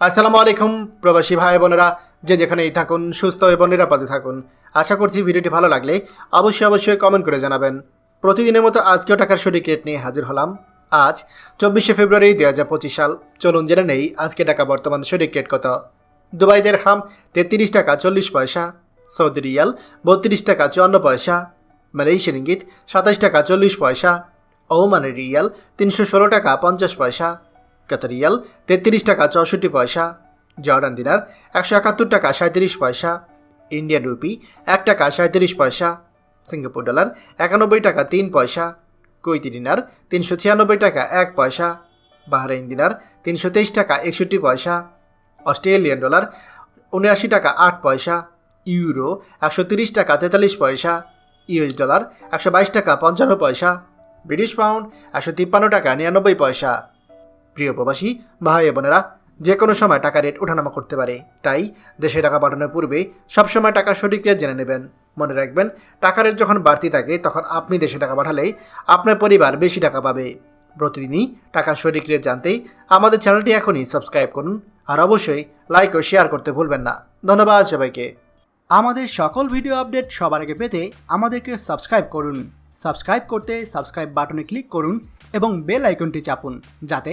আসসালামু আলাইকুম, প্রবাসী ভাই বোনেরা। যে যেখানেই থাকুন, সুস্থ এবং নিরাপদে থাকুন। আশা করছি ভিডিওটি ভালো লাগলে অবশ্যই অবশ্যই কমেন্ট করে জানাবেন। প্রতিদিনের মতো আজকেও টাকার সঠিক রেট নিয়ে হাজির হলাম। আজ, চব্বিশে ফেব্রুয়ারি দু হাজার পঁচিশ সাল। চলুন জেনে নেই আজকে টাকা বর্তমান সঠিক রেট কত। দুবাইদের হাম তেত্রিশ টাকা চল্লিশ পয়সা, সৌদি রিয়াল বত্রিশ টাকা চুয়ান্ন পয়সা, মালয়েশিয়ান ইঙ্গিত সাতাশ টাকা চল্লিশ পয়সা, ওমানের রিয়াল তিনশো ষোলো টাকা পঞ্চাশ পয়সা কাতারিয়াল তেত্রিশ টাকা চৌষট্টি পয়সা। জর্ডান দিনার একশো একাত্তর টাকা সাঁত্রিশ পয়সা। ইন্ডিয়ান রুপি, এক টাকা সাঁত্রিশ পয়সা। সিঙ্গাপুর ডলার, একানব্বই টাকা তিন পয়সা। কুইতি দিনার তিনশো ছিয়ানব্বই টাকা এক পয়সা। বাহরাইন দিনার তিনশো তেইশ টাকা একষট্টি পয়সা। অস্ট্রেলিয়ান ডলার, উনআশি টাকা আট পয়সা। ইউরো, একশো তিরিশ টাকা তেতাল্লিশ পয়সা। ইউএস ডলার, একশো বাইশ টাকা পঞ্চান্ন পয়সা। ব্রিটিশ পাউন্ড, একশো তিপ্পান্ন টাকা নিরানব্বই পয়সা। প্রিয় প্রবাসী, ভাই বোনেরা যে কোনো সময় টাকা রেট ওঠানামা করতে পারে। তাই দেশে টাকা পাঠানোর পূর্বে সবসময় টাকার সঠিক রেট জেনে নেবেন। মনে রাখবেন, টাকা রেট যখন বাড়তি থাকে, তখন আপনি দেশে টাকা পাঠালে আপনার পরিবার বেশি টাকা পাবে। প্রতিদিনই টাকার সঠিক রেট জানতেই আমাদের চ্যানেলটি এখনই সাবস্ক্রাইব করুন। আর অবশ্যই লাইক ও শেয়ার করতে ভুলবেন না। ধন্যবাদ সবাইকে। আমাদের সকল ভিডিও আপডেট সবার আগে পেতে আমাদেরকে সাবস্ক্রাইব করুন। সাবস্ক্রাইব করতে সাবস্ক্রাইব বাটনে ক্লিক করুন এবং বেল আইকনটি চাপুন, যাতে